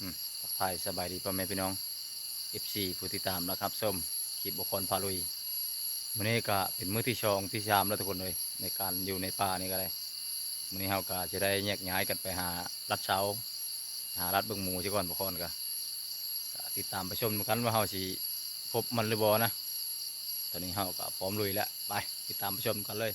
อืมทักทายสบายดีพ่อแม่พี่น้อง FC ผู้ติดตามนะครับส้มคลิปบุคคลพาลุยมื้อนี้ก็เป็นมื้อที่ชองที่ชามแล้วทุกคนเลยในการอยู่ในป่านี่ก็ได้มื้อนี้เฮาก็จะได้แยกย้ายกันไปหารัดเช้า หารัดเบิ่งหมูซะก่อนบุคคลก็ก็ติดตามไปชมกันว่าเฮาสิพบมันหรือบ่นะ ตอนนี้เฮาก็พร้อมลุยแล้วไปติดตามไปชมกันเลย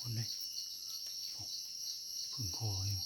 คนเลยพึ่งคออยู่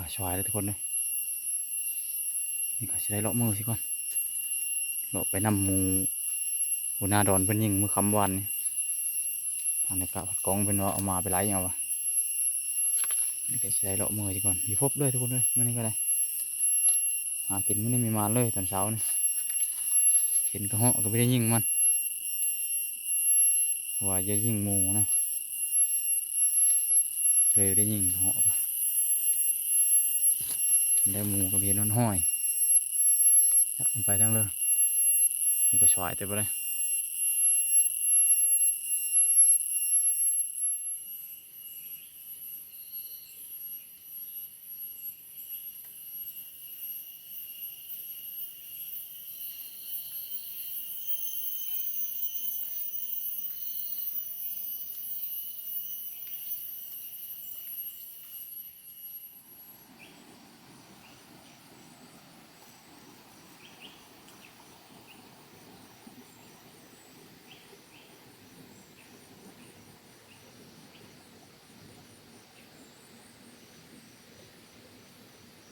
ก็ชวายเลยทุกคนเลยนี่ก็จะได้เลาะมือสิก่อนเลาะไปนำหมูหัวหน้าดอนเพิ่นยิงมือคำวันทางในกะผัดกองเป็นว่าเอามาไปไล่เอาวะนี่ก็จะได้เลาะมือสิก่อนมีพบด้วยทุกคนเลยมื่อนี้ก็ได้หากินมื่อนี้มีมาเลยตอนเช้านี่เห็นกระเหาะก็ไม่ได้ยิงมันว่าจะยิงหมูนะเลยได้ยิงกระเหาะก็ ได้หมูกับเพียนนห้อยยักมันไปทั้งเลยนี่ก็ชวายเต็มไปเลย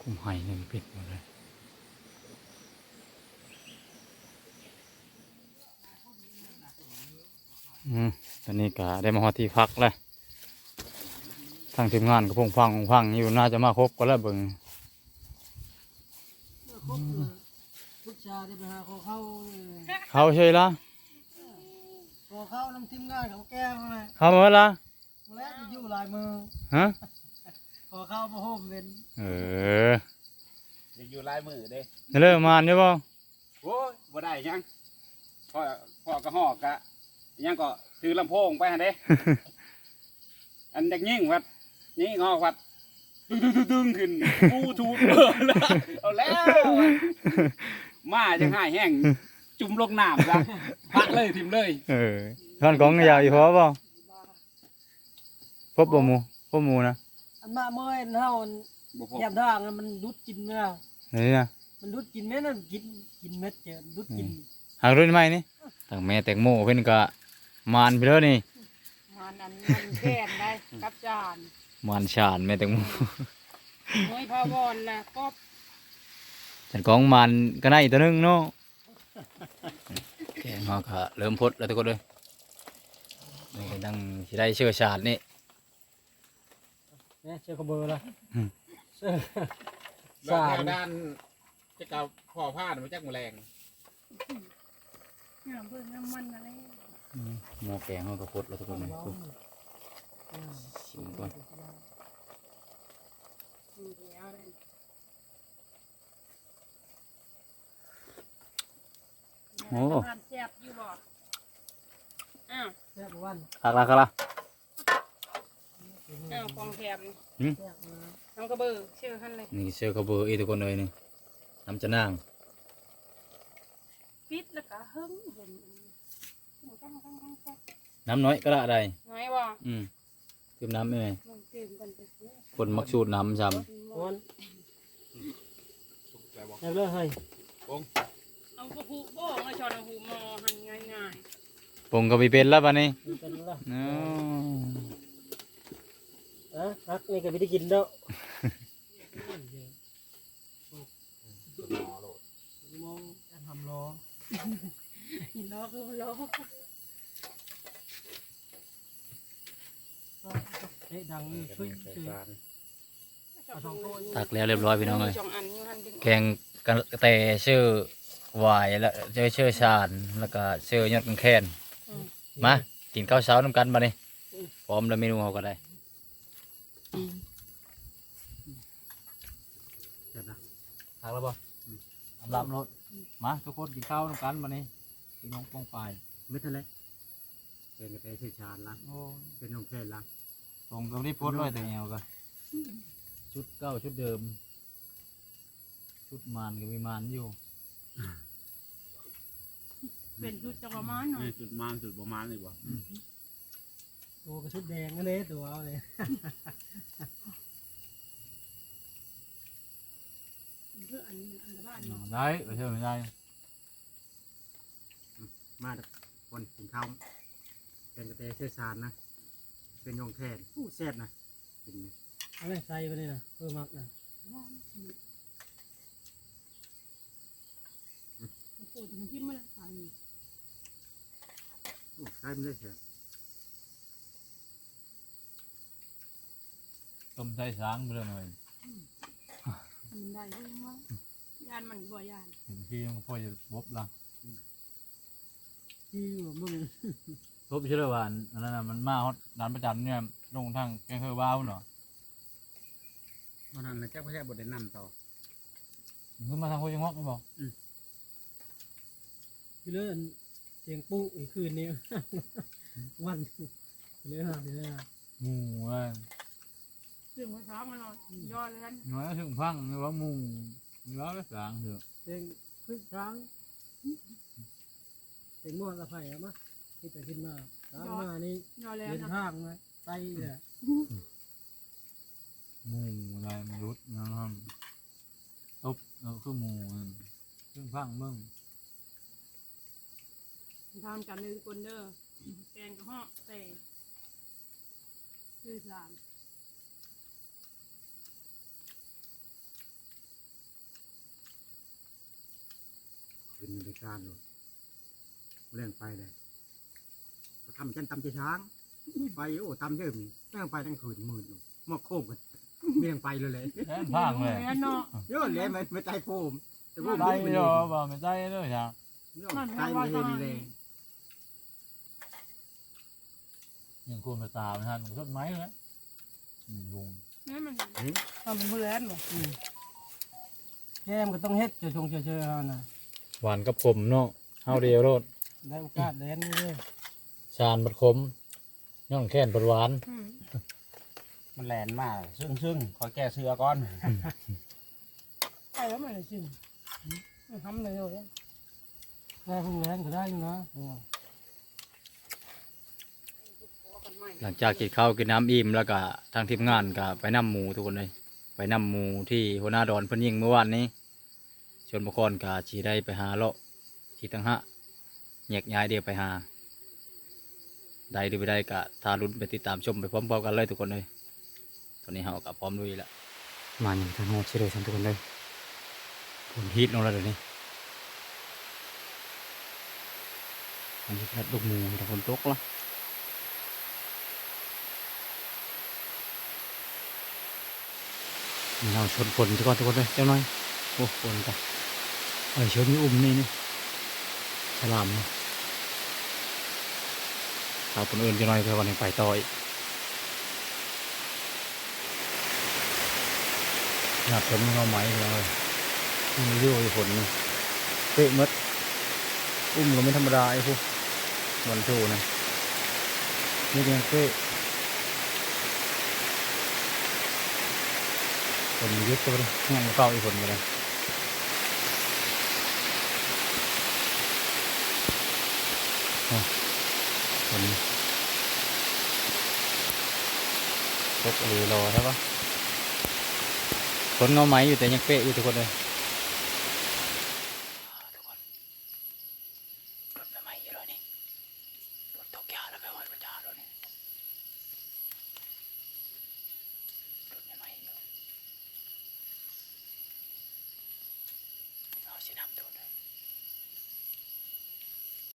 กุ้มไห้เนี่ยมันปิดหมดเลยอืมตอนนี้ก็ได้มาฮอดที่พักแล้วทางทีมงานก็พงพังพงพังอยู่น่าจะมาครบก็แล้วเบิ่งครบพุทธาได้ไปหาขอเข้าเลยเขาใช่ละขอเข้าน้ำทีมงานของแก้มาเลยเขาเมื่อละมาแล้วจะอยู่ลายมือฮะข อเข้ามาโฮมเป็นเอออยากอยู่ลายมือเด้จะเริ่มมานใช่ป่ะโอ้ยบ่ได้ยังพ่อพ่อกระหอกกะยังก็ถือลำโพงไปหั่นเด้ อันอยากยิ่งวัดยิ่งออกวัดดึงดึงดึงดึงขึ้นกูทูบเออแล้วเอาแล้วว่ะมาจังหายแห้งจุ่มลงน้ำซะพักเลยทิมเลยเออท่อนของยาวอยู่เพราะป่ะพบบ่หมูพบหมูนะ อันมาเมื่อยเท่าบ่พอแยมทางมันดุดกินเนื้อนี่นะมันดุดกินเม็ดนั่นกินกินเม็ดเจอดุดกินหางรุ่นใหม่นี่ทางแม่แตงโมเพิ่นก็มานไปแล้วนี่มันอันมันแค่นได้กับจานมานชานแม่แตงโมมวยพาวอนแหละก็ฉันของมันก็ได้อีกตัวหนึงเนาะแกงเขาก็เริ่มพดแล้วทุกคนเลยนี่ก็ตั้งสิได้เชื่อชาตินี่ เนี่ยเชื่อกระเบอร์ละอืมเชื่อแล้วแถวด้านจะกับพ่อผ้าดมาจากแมลงเนี่ยเบิ่งน้ำมันอะไรหม้อแกงเขาก็พดแล้วทุกคนเลยชิมก่อนมีเดียวเลยโอ้ทานแซ่บอยู่บ่อ้าวแซ่บวัน คักละคักละ อ้าวกองแถมแซ่บมาน้องกระเบือชื่อหันเลยนี่เชื่อกระเบืออีกทุกคนเลยนี่น้ำจะนางปิดแล้วก็หึ้งเห็นจังจังจังจังน้ำน้อยก็ได้ได้น้อยบ่อืมเติมน้ำไม่ไหมมันตื่นกันจะซื้อคนมักสูดน้ำซ้วันแซ่บเลยให้เอากระพุโบ้มาชอนเอาหูมอหันง่ายำปงก็ไปเป็นแล้วบ้านี้เป็นละเนาะ อะฮักนี่ก็ไม่ได้กินเด้อมองจะทำรอๆหินล้อคือล้อเฮ้ยดังเลยช่วยช่วยเอาสองถ้วยตักแล้วเรียบร้อยพี่น้องเลยสองอันอยู่หันเป็นแกงกระเตชื่อหวายแล้วเจอชื่อชาญแล้วก็ชื่อยอดกังแคนมากินข้าวเช้าน้ำกันบ้านี้พร้อมแล้วเมนูเขาก็ได้ ตักแล้วป่ะสำหรับรถมาทุกคนกินข้าวน้ำกันบ้านี้พี่น้องปองปลายไม่ทันเลยเป็นกระเตยชื่อชาญละโอ้เป็นน้องเพลละตรงกับที่โพสต์ไว้แต่เงี้ยก็ชุดเก้าชุดเดิม ชุดมานก็มีมานอยู่เป็นชุดจักรมาหน่อยนี่จุดมานจุดประมาณเลยบ่ ตัวกระชุดแดงนั่นเลยตัวเอาเลยเพื่ออันนี้อันละบ้านเนาะได้ไปเชื่อไม่ได้มาคนกินข้าวเป็นกระเตยชื่อชาญนะ เป็นน้องแทนผู้แซ่บนะกินเอาเลยใส่ไปเลยนะเพิ่มมักนะปวดหัวที่มันตายนี่ โอ้ใช่ไม่ได้เสีย ต้มไส้ช้างไปเลยหน่อยมันได้ก็ยังว่ายานมันบ่ยานเห็นที่มันพ่อจะบละที่ว่ามึงลบเชื่อว่าอันนั้นน่ะมันมาฮอดร้านประจำเนี่ยลงทางแกงเฮอบ้าวเนาะมันนั่นแหละเจ้าพระเจ้าบไดนั่นต่อขึ้นมาทางโคชิงฮอกไม่บอกคือเลื่อนเสียงปุ๊อีกคืนนี้วันเลื่อนอะไรเลื่อนหมูเว้ยซึ่งภาษามันเราย่อเลยกันน้อยถึงพังหรือว่าหมูหรือว่าสางเถอะเสียงขึ้นช้างเสียงม่วนละไผ่เอามาที่ไปขึ้นมาช้างมานี่ย่อแล้วเดินนะทางมาไตเนี่ยหมูอะไรมันรุดนะครับตบเออคือหมูนั่นถึงพังเบิ่งทำกันเลยทุกคนเด้อแกงกระห้อแต่คือสาม คืนบริการเลยเล่นไปเลยทำจันตำใจช้าง ไปโอ้ตำเดิมแม่งไปตั้งคืนหมื่นหนึ่งมอกโค้งกันเมี่ยงไปเลยเลยแค่พังเลยแม่เนาะเยอะเลยมันไม่ใจโฟมแต่ว่าใจมันไม่เยเยอะอะบ่ไม่ใจเลยจ้ะใจไม่เห็นเลยยังควรมาตาไม่ทันต้นไม้เลยหนึ่งวงแม่มันทำเป็นผู้แลนหรอแก้มก็ต้องเฮ็ดเฉยชงเฉยๆเอานะ หวานกับขมเนาะเฮาเดียวโรดได้โอกาสแลนนี่เลยชานบัดขมย่องแค้นบัดหวานมันแลนมากซึ่งซึ่งขอแก้เสื้อก่อนไปแล้วมันเลยสิมันทำเลยเลยได้เพิ่งแลนก็ได้อยู่นะหลังจากกินข้าวกินน้ำอิ่มแล้วก็ทางทีมงานก็ไปนำหมูทุกคนเลย ไปนำหมูที่หัวหน้าดอนเพิ่นยิงเมื่อวานนี้ ชนบุคคลก็ชีได้ไปหาเลาะที่ตั้งหะแยกย้ายเดียวไปหา ได้หรือไม่ได้ก็ทารุนไปติดตามชมไปพร้อมๆกันเลยทุกคนเลยตอนนี้เราก็พร้อมลุยแล้วมาอย่างทางโน้นเชื่อเลยทุกคนเลยผลฮิตลงแล้วเดี๋ยวนี้อันนี้ก็ลูกหมูแต่คนตกละนี่เราชนฝนทุกคนทุกคนเลยเจ้าหน่อย โอ้ฝนกันไอ้ชนมีอุ้มนี่นี่ฉลามเนาะเอาคนอื่นจ้าหน่อยเพื่อวันนี้ไปต่ออีกหนักผมเอาไหมเลยมันเรียวอยู่ผลนี่เป๊ะหมดอุ้มก็ไม่ธรรมดาไอ้พวกวันโชว์นะนี่ยังเป๊ะผลยึดตัวเลยง่ายเก้าอีกผลไปเลย โอ้ผลตกหรือรอใช่ปะฝนเงาไหมอยู่แต่ยังเป๊ะอยู่ทุกคนเลย